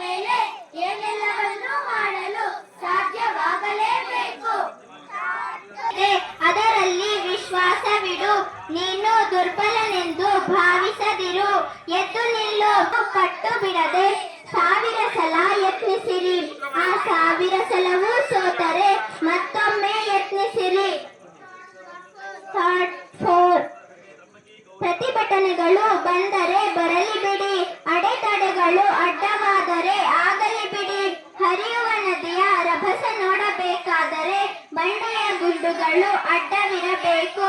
ಮೇಲೆ ಏನೆಲ್ಲವನ್ನು ಮಾಡಲು ಸಾಧ್ಯವಾಗಲೇಬೇಕು. ಅದರಲ್ಲಿ ವಿಶ್ವಾಸವಿಡು ನೀನು ದುರ್ಬಲನೆಂದು ಭಾವಿಸದಿರು. ಎದ್ದು ನಿಲ್ಲು. ಕಟ್ಟು ಬಿಡದೆ ಸಾವಿರ ಸಲ ಯತ್ನಿಸಿರಿ. ಆ ಸಾವಿರ ಸಲವೂ ಸೋತರೆ ಮತ್ತೊಮ್ಮೆ ಯತ್ನಿಸಿರಿ. ಪ್ರತಿಭಟನೆಗಳು ಬಂದರೆ ಬರಲಿ ಬಿಡಿ. ಅಡೆತಡೆಗಳು ಅಡ್ಡ ಬಂಡೆಯ ಅಡ್ಡವಿರಬೇಕು.